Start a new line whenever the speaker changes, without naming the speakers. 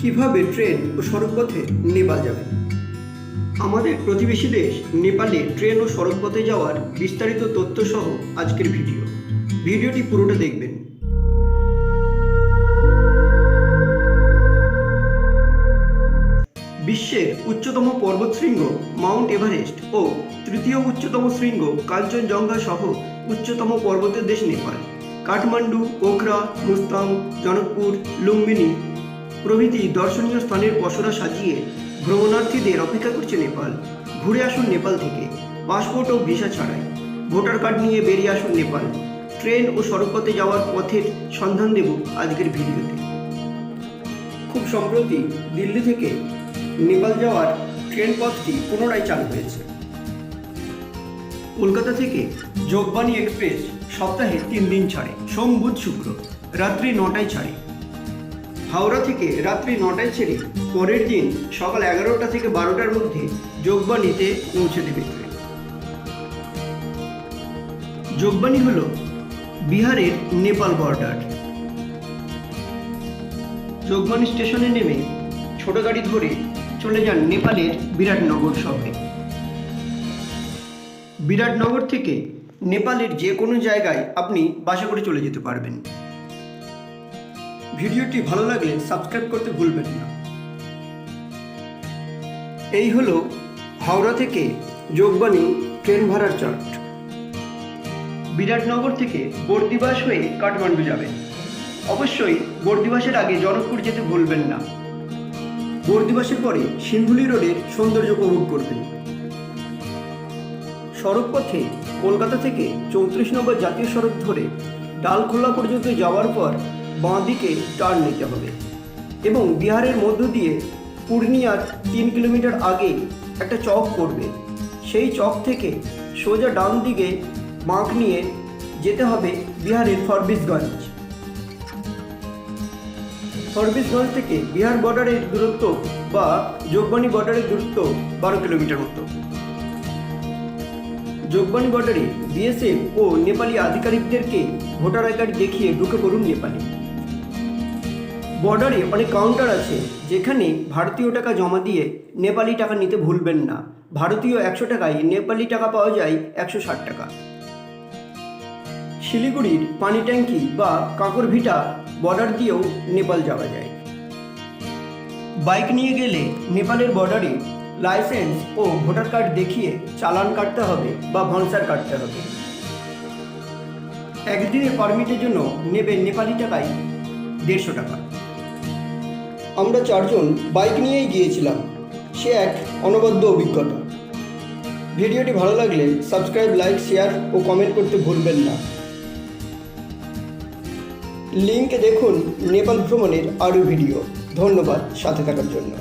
কীভাবে ট্রেন ও সড়কপথে নেপাল যাবে? আমাদের প্রতিবেশী দেশ, নেপালে ট্রেন ও সড়কপথে যাওয়ার বিস্তারিত তথ্য সহ আজকের ভিডিও। ভিডিওটি পুরোটা দেখবেন। বিশ্বের উচ্চতম পর্বতশৃঙ্গ মাউন্ট এভারেস্ট ও তৃতীয় উচ্চতম শৃঙ্গ কাঞ্চনজঙ্ঘা সহ উচ্চতম পর্বতের দেশ নেপাল। কাঠমান্ডু পোখরা মুস্তাং, জনকপুর, লুম্বিনী প্রভৃতি দর্শনীয় স্থানের পসরা সাজিয়ে ভ্রমণার্থীদের অপেক্ষা করছে নেপাল। ঘুরে আসুন নেপাল থেকে। পাসপোর্ট ও ভিসা ছাড়াই। ভোটার কার্ড নিয়ে বেরিয়ে আসুন নেপাল। ট্রেন ও সড়কপথে যাওয়ার পথের সন্ধান দেব আজকের ভিডিওতে। খুব সম্প্রতি দিল্লি থেকে নেপাল যাওয়ার ট্রেন পথটি পুনরায় চালু হয়েছে। কলকাতা থেকে যোগবাণী এক্সপ্রেস সপ্তাহে তিন দিন ছাড়ে। সোম, বুধ, শুক্র। রাত্রি নটায় ছাড়ে। হাওড়া থেকে রাত্রি নটায় ছেড়ে পরের দিন সকাল এগারোটা থেকে বারোটার মধ্যে যোগবাণীতে পৌঁছে দেবে। যোগবাণী হল বিহারের নেপাল বর্ডার। যোগবাণী স্টেশনে নেমে ছোট গাড়ি ধরে চলে যান নেপালের বিরাটনগর শহরে। বিরাটনগর থেকে নেপালের যে কোনো জায়গায় আপনি বাসে করে চলে যেতে পারবেন। ভিডিওটি ভালো লাগলে সাবস্ক্রাইব করতে ভুলবেন না। এই হলো হাওড়া থেকে যোগবাণী ট্রেন ভাড়ার চার্ট। বিরাটনগর থেকে বর্দিবাস হয়ে কাঠমান্ডু যাবেন। অবশ্যই বর্দিবাসের আগে জনকপুর যেতে ভুলবেন না। বর্দিবাসের পরে সিন্ধুলি রোডের সৌন্দর্য উপভোগ করবেন। সড়কপথে কলকাতা থেকে চৌত্রিশ নম্বর জাতীয় সড়ক ধরে ডালখোলা পর্যন্ত যাওয়ার পর বাঁ দিকে টার্ন নিতে হবে এবং বিহারের মধ্য দিয়ে পূর্ণিয়ার তিন কিলোমিটার আগে একটা চক পড়বে। সেই চক থেকে সোজা ডান দিকে বাঁক নিয়ে যেতে হবে বিহারের ফরবিসগঞ্জ। ফরবিসগঞ্জ থেকে বিহার বর্ডারের দূরত্ব বা যোগবাণী বর্ডারের দূরত্ব বারো কিলোমিটার মতো। যোগবাণী বর্ডারে বিএসএফ ও নেপালি আধিকারিকদেরকে ভোটার আই কার্ড দেখিয়ে ঢুকে পড়ুন নেপালে। বর্ডারে অনেক কাউন্টার আছে যেখানে ভারতীয় টাকা জমা দিয়ে নেপালি টাকা নিতে ভুলবেন না। ভারতীয় একশো টাকায় নেপালি টাকা পাওয়া যায় একশো ষাট টাকা। শিলিগুড়ির পানি ট্যাঙ্কি বা কাঁকর ভিটা বর্ডার দিয়েও নেপাল যাওয়া যায়। বাইক নিয়ে গেলে নেপালের বর্ডারে লাইসেন্স ও ভোটার কার্ড দেখিয়ে চালান কাটতে হবে বা ভনসার কাটতে হবে। একদিনের পারমিটের জন্য নেবে নেপালি টাকায় দেড়শো টাকা। আমরা চারজন বাইক নিয়েই গিয়েছিলাম। সে এক অনবদ্য অভিজ্ঞতা। ভিডিওটি ভালো লাগলে সাবস্ক্রাইব লাইক শেয়ার ও কমেন্ট করতে ভুলবেন না। লিঙ্কে দেখুন নেপাল ভ্রমণের আরও ভিডিও ধন্যবাদ সাথে থাকার জন্য।